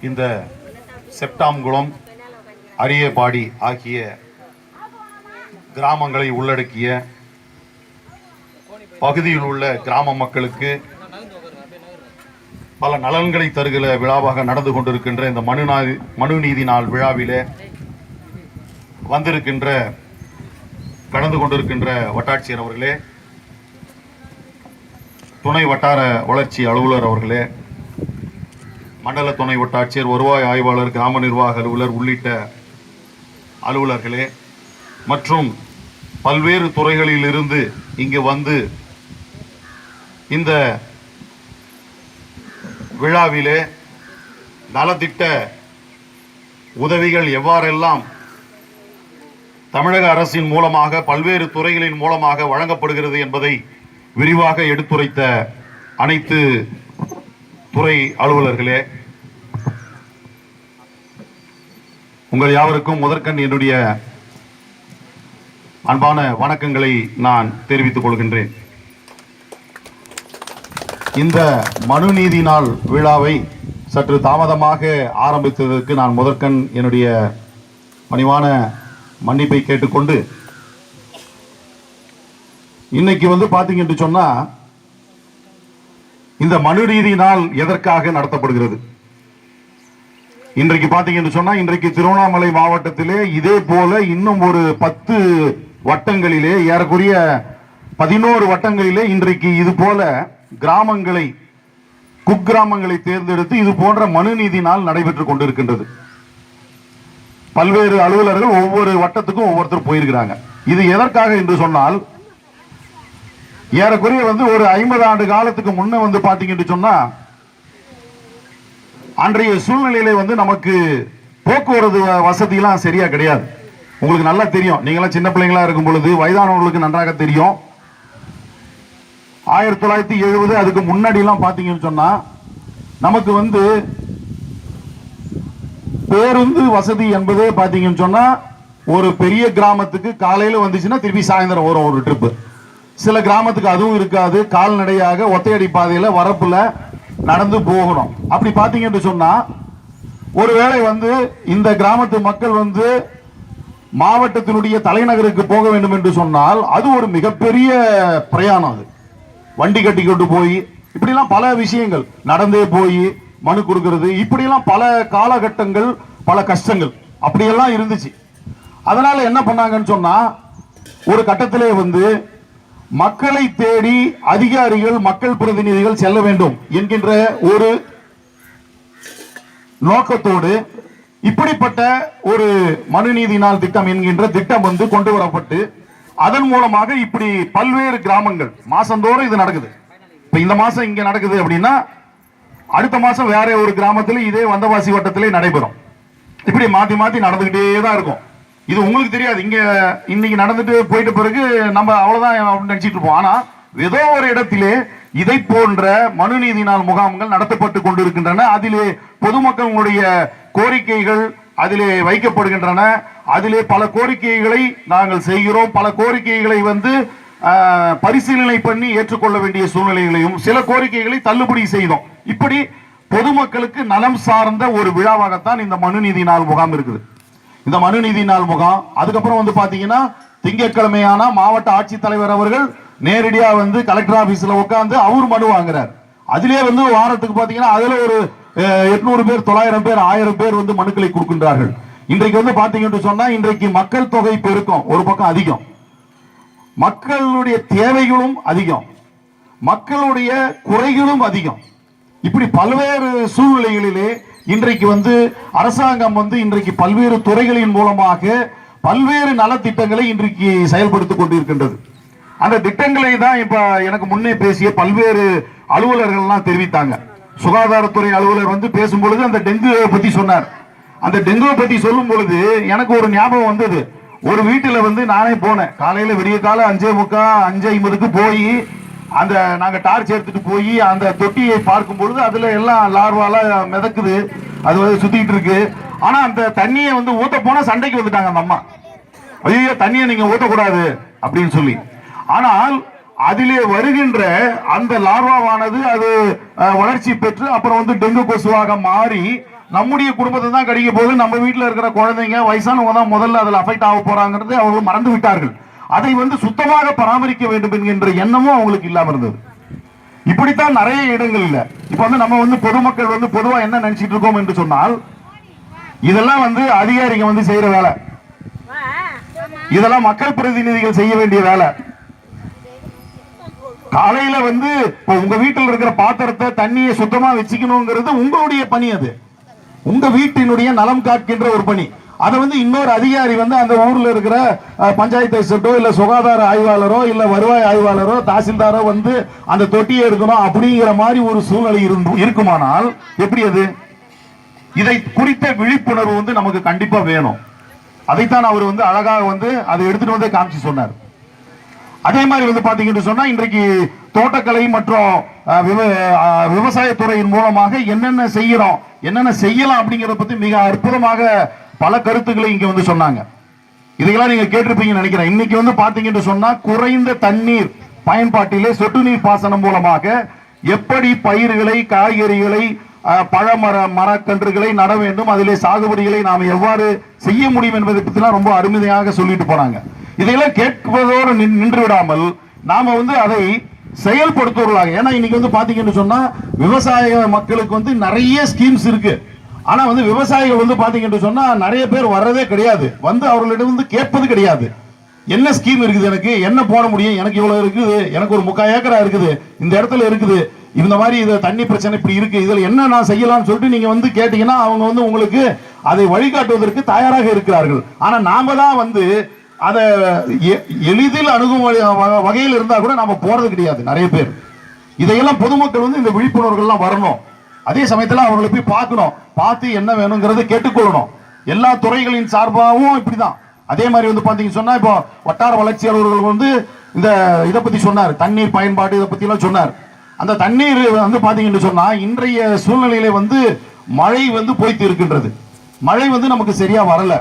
இந்த செப்டாம்குளம் அரியபாடி ஆகிய கிராமங்களை உள்ளடக்கிய பகுதியில் உள்ள கிராம மக்களுக்கு பல நலன்களை தருகிற விழாவாக நடந்து கொண்டிருக்கின்ற இந்த மனுநாதி மனுநீதி நாள் விழாவிலே வந்திருக்கின்ற கடந்து கொண்டிருக்கின்ற வட்டாட்சியர் அவர்களே துணை வட்டார வளர்ச்சி அலுவலர் அவர்களே மண்டல துணை வட்டாட்சியர் வருவாய் ஆய்வாளர் கிராம நிர்வாக அலுவலர் உள்ளிட்ட அலுவலர்களே மற்றும் பல்வேறு துறைகளில் இருந்து இங்கு வந்து இந்த விழாவிலே நலத்திட்ட உதவிகள் எவ்வாறெல்லாம் தமிழக அரசின் மூலமாக பல்வேறு துறைகளின் மூலமாக வழங்கப்படுகிறது என்பதை விரிவாக எடுத்துரைத்த அனைத்து துறை அலுவலர்களே உங்கள் யாவருக்கும் முதற்கண் என்னுடைய அன்பான வணக்கங்களை நான் தெரிவித்துக் கொள்கின்றேன். இந்த மனுநீதி நாள் விழாவை சற்று தாமதமாக ஆரம்பித்ததற்கு நான் முதற்கண் என்னுடைய பணிவான மன்னிப்பை கேட்டுக்கொண்டு இன்னைக்கு வந்து பாத்தீங்கன்னு சொன்னா இந்த மனுநீதி நாள் எதற்காக நடத்தப்படுகிறது? இன்றைக்கு பாத்தீங்கன்னு சொன்னா இன்றைக்கு திருவண்ணாமலை மாவட்டத்திலே இதே போல இன்னும் ஒரு பத்து வட்டங்களிலே ஏறக்குரிய பதினோரு வட்டங்களிலே இன்றைக்கு இது போல கிராமங்களை குக்கிராமங்களை தேர்ந்தெடுத்து இது போன்ற மனுநீதி நாள் நடைபெற்றுக் கொண்டிருக்கின்றது. பல்வேறு அலுவலர்கள் ஒவ்வொரு வட்டத்துக்கும் ஒவ்வொருத்தர் போயிருக்கிறாங்க. இது எதற்காக என்று சொன்னால் ஏறக்குறைய வந்து ஒரு ஐம்பது ஆண்டு காலத்துக்கு முன்ன வந்து பாத்தீங்கன்னு சொன்னா அன்றைய சூழ்நிலையில வந்து நமக்கு போக்குவரத்து வ- வசதியெல்லாம் சரியா கிடையாது. உங்களுக்கு நல்லா தெரியும். நீங்களாம் சின்ன பிள்ளைங்களா இருக்கும் பொழுது வயதானவர்களுக்கு நன்றாக தெரியும். ஆயிரத்தி தொள்ளாயிரத்தி எழுபது அதுக்கு முன்னாடி எல்லாம் பாத்தீங்கன்னு சொன்னா நமக்கு வந்து பேருந்து வசதி என்பதே பாத்தீங்கன்னு சொன்னா ஒரு பெரிய கிராமத்துக்கு காலையில வந்துச்சுன்னா திருப்பி சாயந்தரம் வரும் ஒரு ட்ரிப்பு சில கிராமத்துக்கு அதுவும் இருக்காது. கால்நடையாக ஒத்தையடி பாதையில வரப்புல நடந்து போகணும். அப்படி பாத்தீங்கன்னு சொன்னா ஒருவேளை வந்து இந்த கிராமத்து மக்கள் வந்து மாவட்டத்தினுடைய தலைநகருக்கு போக வேண்டும் என்று சொன்னால் அது ஒரு மிகப்பெரிய பிரயாணம் அது. வண்டி கட்டி கொண்டு போய் இப்படிலாம் பல விஷயங்கள். நடந்தே போய் மனு கொடுக்கிறது. இப்படியெல்லாம் பல காலகட்டங்கள் பல கஷ்டங்கள். அப்படியெல்லாம் இருந்துச்சு. அதனால என்ன பண்ணாங்கன்னு சொன்னா ஒரு கட்டத்திலே வந்து மக்களை தேடி அதிகாரிகள் மக்கள் பிரதிநிதிகள் செல்ல வேண்டும் என்கின்ற ஒரு நோக்கத்தோடு இப்படிப்பட்ட ஒரு மனுநீதி நாள் திட்டம் என்கின்ற திட்டம் வந்து கொண்டு வரப்பட்டு அதன் மூலமாக இப்படி பல்வேறு கிராமங்கள் மாசந்தோறும் இது நடக்குது. இப்ப இந்த மாசம் இங்க நடக்குது அப்படின்னா அடுத்த மாசம் வேற ஒரு கிராமத்துல இதே வந்தவாசி வட்டத்திலே நடைபெறும். இப்படி மாத்தி மாத்தி நடந்துகிட்டே தான் இருக்கும். இது உங்களுக்கு தெரியாது. இங்க இன்னைக்கு நடந்துட்டு போயிட்ட பிறகு நம்ம அவ்வளவுதான் அப்படின்னு நினைச்சிட்டு இருப்போம். ஆனா ஏதோ ஒரு இடத்திலே இதை போன்ற மனுநீதி நாள் முகாம்கள் நடத்தப்பட்டு கொண்டிருக்கின்றன. அதிலே பொதுமக்களுடைய கோரிக்கைகள் அதிலே வைக்கப்படுகின்றன. அதிலே பல கோரிக்கைகளை நாங்கள் செய்கிறோம். பல கோரிக்கைகளை வந்து பரிசீலனை பண்ணி ஏற்றுக்கொள்ள வேண்டிய சூழ்நிலைகளையும் சில கோரிக்கைகளை தள்ளுபடி செய்தோம். இப்படி பொதுமக்களுக்கு நலம் சார்ந்த ஒரு விழாவாகத்தான் இந்த மனுநீதி நாள் முகாம் இருக்குது. இந்த மனு நீதி நாள் முகாம். அதுக்கப்புறம் வந்து பாத்தீங்கன்னா திங்கட்கிழமையான மாவட்ட ஆட்சித்தலைவர் அவர்கள் நேரடியா வந்து கலெக்டர் ஆபீஸ்ல உட்கார்ந்து அவர் மனு வாங்குறார். அதிலே வந்து வாரத்துக்கு பாத்தீங்கன்னா அதுல ஒரு எட்நூறு பேர் தொள்ளாயிரம் பேர் ஆயிரம் பேர் வந்து மனுக்களை கொடுக்கின்றார்கள். இன்றைக்கு வந்து பாத்தீங்கன்னு சொன்னா இன்றைக்கு மக்கள் தொகை பெருக்கம் ஒரு பக்கம் அதிகம். மக்களுடைய தேவைகளும் அதிகம். மக்களுடைய குறைகளும் அதிகம். இப்படி பல்வேறு சூழ்நிலைகளிலே இன்றைக்கு வந்து அரசாங்கம் வந்து இன்றைக்கு பல்வேறு துறைகளின் மூலமாக பல்வேறு நலத்திட்டங்களை இன்றைக்கு செயல்படுத்திக் கொண்டிருக்கின்றது. அந்த திட்டங்களை தான் இப்ப எனக்கு முன்னே பேசிய பல்வேறு அலுவலர்கள்லாம் தெரிவித்தாங்க. சுகாதாரத்துறை அலுவலர் வந்து பேசும்பொழுது அந்த டெங்கு பத்தி சொன்னார். அந்த டெங்குவை பத்தி சொல்லும் பொழுது எனக்கு ஒரு ஞாபகம் வந்தது. ஒரு வீட்டுல வந்து நானே போனேன். காலையில விடிய காலம் அஞ்சே முக்கா அஞ்சு ஐம்பதுக்கு போய் அந்த நாங்கள் டார்ச் எடுத்துட்டு போய் அந்த தொட்டியை பார்க்கும் பொழுது அதில் எல்லாம் லார்வால மிதக்குது. அது வந்து சுத்திட்டு இருக்கு. ஆனால் அந்த தண்ணியை வந்து ஊற்ற போனால் சண்டைக்கு வந்துட்டாங்க அந்த அம்மா. ஐயோ தண்ணியை நீங்கள் ஊற்றக்கூடாது அப்படின்னு சொல்லி. ஆனால் அதிலே வருகின்ற அந்த லார்வாவானது அது வளர்ச்சி பெற்று அப்புறம் வந்து டெங்கு கொசுவாக மாறி நம்முடைய குடும்பத்தை தான் கடிக்க போது நம்ம வீட்டில் இருக்கிற குழந்தைங்க வயசானவங்க தான் முதல்ல அதில் அஃபெக்ட் ஆக போறாங்கிறது அவர்கள் மறந்து விட்டார்கள். அதை வந்து சுத்தமாக பராமரிக்க வேண்டும் என்கின்ற எண்ணமும் அவங்களுக்கு இல்லாம இருந்தது. இப்படித்தான் நிறைய இடங்கள் இல்ல. இப்ப வந்து நம்ம வந்து பொதுமக்கள் வந்து பொதுவா என்ன நினைச்சிட்டு இருக்கோம் என்று சொன்னால் இதெல்லாம் வந்து அதிகாரிங்க வந்து செய்யற வேலை. இதெல்லாம் மக்கள் பிரதிநிதிகள் செய்ய வேண்டிய வேலை. காலையில வந்து உங்க வீட்டில் இருக்கிற பாத்திரத்தை தண்ணியை சுத்தமா வச்சுக்கணுங்கிறது உங்களுடைய பணி அது. உங்க வீட்டினுடைய நலம் காக்கின்ற ஒரு பணி. அதை வந்து இன்னொரு அதிகாரி வந்து அந்த ஊரில் இருக்கிற பஞ்சாயத்து செட்டோ இல்லை சுகாதார ஆய்வாளரோ இல்லை வருவாய் ஆய்வாளரோ தாசில்தாரோ வந்து அந்த தொட்டியை எடுக்கணும் அப்படிங்கிற மாதிரி ஒரு சூழ்நிலை இருந்து இருக்குமானால் எப்படி அது? இதை குறித்த விழிப்புணர்வு வந்து நமக்கு கண்டிப்பாக வேணும். அதைத்தான் அவர் வந்து அழகாக வந்து அதை எடுத்துட்டு வந்து காமிச்சு சொன்னார். அதே மாதிரி வந்து பார்த்தீங்கன்னு சொன்னால் இன்றைக்கு தோட்டக்கலை மற்றும் விவ- விவசாயத்துறையின் மூலமாக என்னென்ன செய்கிறோம் என்னென்ன செய்யலாம் அப்படிங்கிறத பற்றி மிக அற்புதமாக பல கருத்துக்களை இங்க வந்து சொன்னாங்க. இதையெல்லாம் நீங்க கேட்டிருப்பீங்கன்னு நினைக்கிறேன். இன்னைக்கு வந்து பாத்தீங்கன்னு சொன்னா குறைந்த தண்ணீர் பயன்பாட்டிலே சொட்டு நீர் பாசனம் மூலமாக எப்படி பயிர்களை காய்கறிகளை பழமர மரக்கன்றுகளை நட வேண்டும் அதிலே சாகுபடிகளை நாம் எவ்வாறு செய்ய முடியும் என்பதை பற்றிலாம் ரொம்ப அருமையாக சொல்லிட்டு போனாங்க. இதையெல்லாம் கேட்பதோடு நின்- நின்று விடாமல் நாம வந்து அதை செயல்படுத்துவர்களாக ஏன்னா இன்னைக்கு வந்து பாத்தீங்கன்னு சொன்னா விவசாய மக்களுக்கு வந்து நிறைய ஸ்கீம்ஸ் இருக்கு. ஆனா வந்து விவசாயிகள் வந்து பாத்தீங்கன்னு சொன்னா நிறைய பேர் வர்றதே கிடையாது. வந்து அவர்களிடம் வந்து கேட்பது கிடையாது. என்ன ஸ்கீம் இருக்குது எனக்கு? என்ன போட முடியும்? எனக்கு இவ்வளவு இருக்குது. எனக்கு ஒரு முக்கால் ஏக்கரா இருக்குது. இந்த இடத்துல இருக்குது. இந்த மாதிரி இது தண்ணி பிரச்சனை இப்படி இருக்கு. இதுல என்ன நான் செய்யலாம்னு சொல்லிட்டு நீங்க வந்து கேட்டீங்கன்னா அவங்க வந்து உங்களுக்கு அதை வழிகாட்டுவதற்கு தயாராக இருக்கிறார்கள். ஆனா நாம தான் வந்து அதை எ- எளிதில் அணுகும் வ- வகையில் இருந்தா கூட நாம போறது கிடையாது நிறைய பேர். இதையெல்லாம் பொதுமக்கள் வந்து இந்த விழிப்புணர்வுகள்லாம் வரணும். அதே சமயத்தில் அவங்களை போய் பார்க்கணும். பார்த்து என்ன வேணுங்கிறத கேட்டுக்கொள்ளணும். எல்லா துறைகளின் சார்பாகவும் இப்படிதான். அதே மாதிரி வந்து பாத்தீங்கன்னு சொன்னால் இப்போ வட்டார வளர்ச்சி அலுவலர்கள் வந்து இந்த இதை பற்றி சொன்னார். தண்ணீர் பயன்பாடு இதை பற்றிலாம் சொன்னார். அந்த தண்ணீர் வந்து பார்த்தீங்கன்னு சொன்னால் இன்றைய சூழ்நிலையில வந்து மழை வந்து பொய்த்து இருக்கின்றது. மழை வந்து நமக்கு சரியாக வரலை.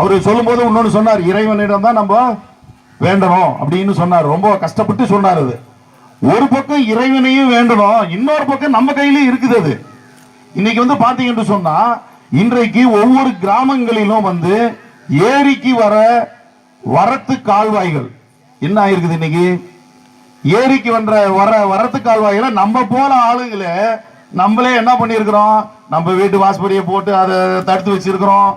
அவர் சொல்லும்போது இன்னொன்று சொன்னார் இறைவனிடம் தான் நம்ம வேண்டணும் அப்படின்னு சொன்னார். ரொம்ப கஷ்டப்பட்டு சொன்னார் அது. ஒரு பக்கம் இறைவனையும் வேண்டணும் இன்னொரு பக்கம் நம்ம கையிலயும் இருக்குது அது. இன்னைக்கு வந்து பாத்தீங்கன்னு சொன்னா இன்றைக்கு ஒவ்வொரு கிராமங்களிலும் வந்து ஏரிக்கு வர வரத்து கால்வாய்கள் என்ன ஆயிருக்குது இன்னைக்கு? ஏரிக்கு வந்த வர வரத்து கால்வாயில நம்ம போல ஆளுங்களே நம்மளே என்ன பண்ணியிருக்கிறோம்? நம்ம வீட்டு வாசப்படியை போட்டு அதை தடுத்து வச்சிருக்கிறோம்.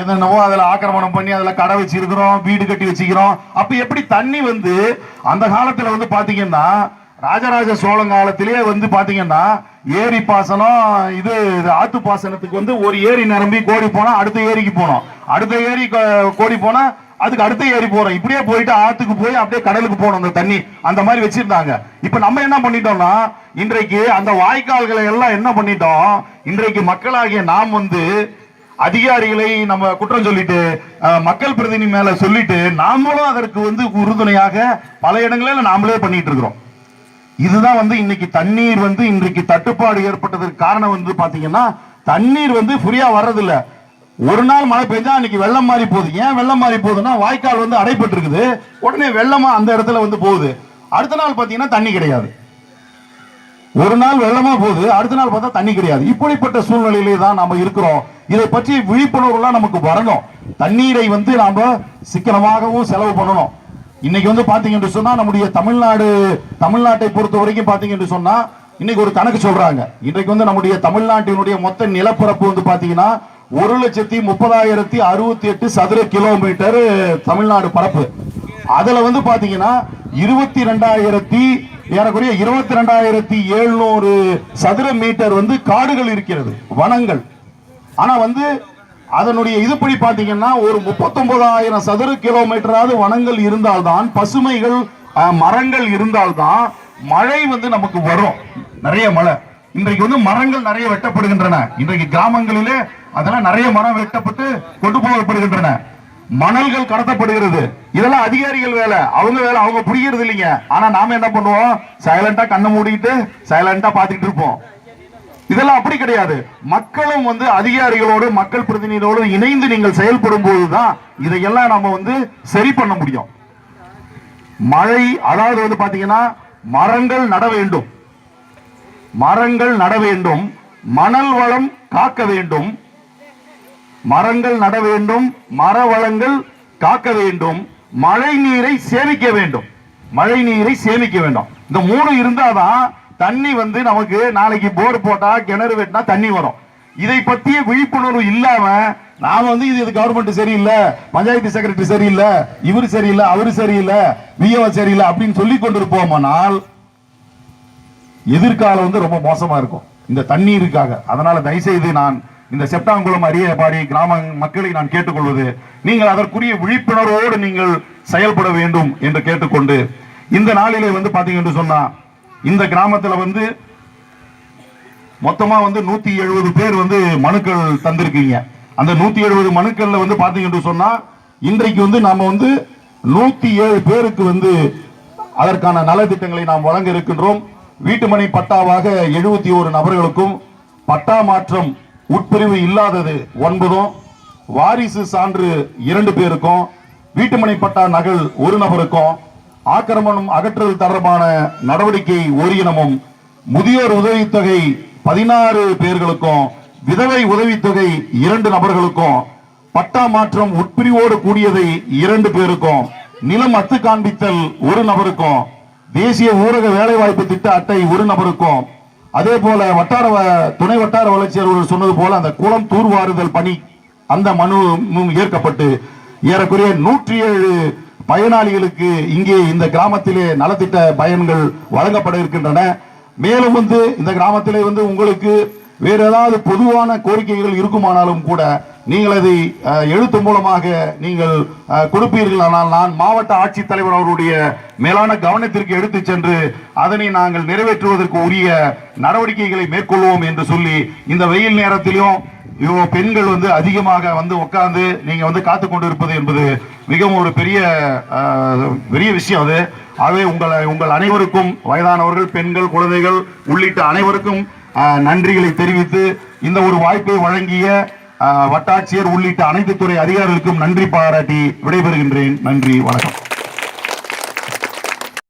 என்னென்னவோ அதில் ஆக்கிரமணம் பண்ணி அதில் கடை வச்சிருக்கிறோம் வீடு கட்டி வச்சுக்கிறோம். அப்போ எப்படி தண்ணி வந்து அந்த காலத்தில் வந்து பார்த்தீங்கன்னா ராஜராஜ சோழன் காலத்திலேயே வந்து பாத்தீங்கன்னா ஏரி பாசனம் இது இது ஆத்து பாசனத்துக்கு வந்து ஒரு ஏரி நிரம்பி கோடி போனா அடுத்த ஏரிக்கு போனோம். அடுத்த ஏரி கோடி போனா அதுக்கு அடுத்த ஏரி போறோம். இப்படியே போயிட்டு ஆத்துக்கு போய் அப்படியே கடலுக்கு போனோம் அந்த தண்ணி. அந்த மாதிரி வச்சிருந்தாங்க. இப்ப நம்ம என்ன பண்ணிட்டோம்னா இன்றைக்கு அந்த வாய்க்கால்களை எல்லாம் என்ன பண்ணிட்டோம்? இன்றைக்கு மக்களாகிய நாம் வந்து அதிகாரிகளை நம்ம குற்றம் சொல்லிட்டு மக்கள் பிரதிநிதி மேல சொல்லிட்டு நாமளும் அதற்கு வந்து உறுதுணையாக பல இடங்களில் நாமளே பண்ணிட்டு இருக்கிறோம். இதுதான் வந்து இன்னைக்கு தண்ணீர் வந்து இன்றைக்கு தட்டுப்பாடு ஏற்பட்டதற்கு காரணம் வந்து பாத்தீங்கன்னா தண்ணீர் வந்து ஃப்ரீயா வர்றதில்ல. ஒரு நாள் மழை பெஞ்சா அன்னைக்கு வெள்ளம் மாறி போகுது. ஏன் வெள்ளம் மாறி போகுதுன்னா வாய்க்கால் வந்து அடைப்பட்டு இருக்குது உடனே வெள்ளமா அந்த இடத்துல வந்து போகுது. அடுத்த நாள் பாத்தீங்கன்னா தண்ணி கிடையாது. ஒரு நாள் வெள்ளமா போகுது அடுத்த நாள் பார்த்தா தண்ணி கிடையாது. இப்படிப்பட்ட சூழ்நிலையிலே தான் நம்ம இருக்கிறோம். இதை பற்றி விழிப்புணர்வுலாம் நமக்கு வரணும். தண்ணீரை வந்து நாம சிக்கனமாகவும் செலவு பண்ணணும். இன்னைக்கு வந்து பாத்தீங்கன்னு சொன்னா நம்முடைய தமிழ்நாடு தமிழ்நாட்டை பொறுத்த வரைக்கும் பாத்தீங்கன்னு சொன்னா இன்னைக்கு ஒரு கணக்கு சொல்றாங்க. இன்றைக்கு வந்து நம்முடைய தமிழ்நாட்டினுடைய மொத்த நிலப்பரப்பு வந்து பாத்தீங்கன்னா ஒரு லட்சத்தி முப்பதாயிரத்தி அறுபத்தி எட்டு சதுர கிலோமீட்டர் தமிழ்நாடு பரப்பு. அதுல வந்து பாத்தீங்கன்னா இருபத்தி ரெண்டாயிரத்தி ஏறக்குறைய இருபத்தி ரெண்டாயிரத்தி எழுநூறு சதுர மீட்டர் வந்து காடுகள் இருக்கிறது வனங்கள். ஆனா வந்து அதனுடைய இதுபடி பார்த்தீங்கன்னா ஒரு முப்பத்தொன்பதாயிரம் சதுர கிலோமீட்டராவது வனங்கள் இருந்தால்தான் பசுமைகள் மரங்கள் இருந்தால்தான் மழை வந்து நமக்கு வரும். நிறைய மழை. இன்றைக்கு வந்து மரங்கள் நிறைய வெட்டப்படுகின்றன. இன்றைக்கு கிராமங்களிலே அதெல்லாம் நிறைய மரம் வெட்டப்பட்டு கொண்டு போகப்படுகின்றன. மணல்கள் கடத்தப்படுகிறது. இதெல்லாம் அதிகாரிகள் வேலை. அவங்க வேலை. அவங்க புரிகிறது இல்லைங்க ஆனா நாம என்ன பண்ணுவோம்? சைலண்டா கண்ணை மூடிட்டு சைலண்டா பாத்துக்கிட்டு இருப்போம். இதெல்லாம் அப்படி கிடையாது. மக்களும் வந்து அதிகாரிகளோடு மக்கள் பிரதிநிதியோடு இணைந்து நீங்கள் செயல்படும் போதுதான் இதையெல்லாம் நம்ம வந்து சரி பண்ண முடியும். மழை அதாவது வந்து பாத்தீங்கன்னா மரங்கள் நட வேண்டும். மரங்கள் நட வேண்டும். மணல் வளம் காக்க வேண்டும். மரங்கள் நட வேண்டும். மர வளங்கள் காக்க வேண்டும். மழை நீரை சேமிக்க வேண்டும். மழை நீரை சேமிக்க வேண்டும். இந்த மூணு இருந்தாதான் தண்ணி வந்து நமக்கு நாளைக்கு போர் போட்டா கிணறு வெட்டினா தண்ணி வரும். இதை பத்திய விழிப்புணர்வு இல்லாம நாம வந்து இது கவர்மெண்ட் சரியில்லை பஞ்சாயத்து செக்ரட்டரி சரியில்லை இவர் சரியில்லை அவரு சரியில்லை விஓ சரியில்லை அப்படின்னு சொல்லி கொண்டிருப்போமானால் எதிர்காலம் வந்து ரொம்ப மோசமா இருக்கும். இந்த தண்ணீருக்காக. அதனால தயவுசெய்து நான் இந்த செப்டாங்குளம் அரியபாடி கிராம மக்களை நான் கேட்டுக்கொள்வது நீங்கள் அதற்குரிய விழிப்புணர்வோடு நீங்கள் செயல்பட வேண்டும் என்று கேட்டுக்கொண்டு இந்த நாளிலே வந்து பாத்தீங்கன்னு சொன்னா இந்த கிராமத்தில் வந்து மொத்தமாக வந்து நூற்றி எழுபது பேர் வந்து மனுக்கள் தந்திருக்கீங்க. அந்த நூற்றி எழுபது மனுக்களில் வந்து பார்த்தீங்கன்னு சொன்னால் இன்றைக்கு வந்து நாம் வந்து நூற்றி ஏழு பேருக்கு வந்து அதற்கான நலத்திட்டங்களை நாம் வழங்க இருக்கின்றோம். வீட்டுமனை பட்டாவாக எழுபத்தி ஒரு நபர்களுக்கும் பட்டா மாற்றம் உட்பிரிவு இல்லாதது ஒன்பதும் வாரிசு சான்று இரண்டு பேருக்கும் வீட்டுமனை பட்டா நகல் ஒரு நபருக்கும் ஆக்கிரமணம் அகற்றுதல் தொடர்பான நடவடிக்கை ஓரினமும் முதியோர் உதவித்தொகை பதினாறு பேர்களுக்கும் விதவை உதவித்தொகை இரண்டு நபர்களுக்கும் பட்டா மாற்றம் உட்பிரிவோடு கூடியதை இரண்டு பேருக்கும் நிலம் அத்து காண்பித்தல் ஒரு நபருக்கும் தேசிய ஊரக வேலைவாய்ப்பு திட்ட அட்டை ஒரு நபருக்கும். அதே போல வட்டார வ- துணை வட்டார வளர்ச்சி அலுவலர் சொன்னது போல அந்த குளம் தூர்வாறுதல் பணி அந்த மனு ஏற்கப்பட்டு ஏறக்குறைய நூற்றி ஏழு பயனாளிகளுக்கு இங்கே இந்த கிராமத்திலே நலத்திட்ட பயன்கள் வழங்கப்பட இருக்கின்றன. மேலும் வந்து இந்த கிராமத்திலே வந்து உங்களுக்கு வேறு ஏதாவது பொதுவான கோரிக்கைகள் இருக்குமானாலும் கூட நீங்கள் அதை எழுத்து மூலமாக நீங்கள் கொடுப்பீர்கள். கொடுப்பீர்களானால் நான் மாவட்ட ஆட்சித்தலைவர் அவருடைய மேலான கவனத்திற்கு எடுத்து சென்று அதனை நாங்கள் நிறைவேற்றுவதற்கு உரிய நடவடிக்கைகளை மேற்கொள்வோம் என்று சொல்லி இந்த வெயில் நேரத்திலும் இவங்க பெண்கள் வந்து அதிகமாக வந்து உட்கார்ந்து நீங்க வந்து காத்து கொண்டு இருப்பது என்பது மிகவும் ஒரு பெரிய பெரிய விஷயம் அது. ஆகவே உங்களை உங்கள் அனைவருக்கும் வயதானவர்கள் பெண்கள் குழந்தைகள் உள்ளிட்ட அனைவருக்கும் நன்றிகளை தெரிவித்து இந்த ஒரு வாய்ப்பை வழங்கிய வட்டாட்சியர் உள்ளிட்ட அனைத்து துறை அதிகாரிகளுக்கும் நன்றி பாராட்டி விடைபெறுகின்றேன். நன்றி வணக்கம்.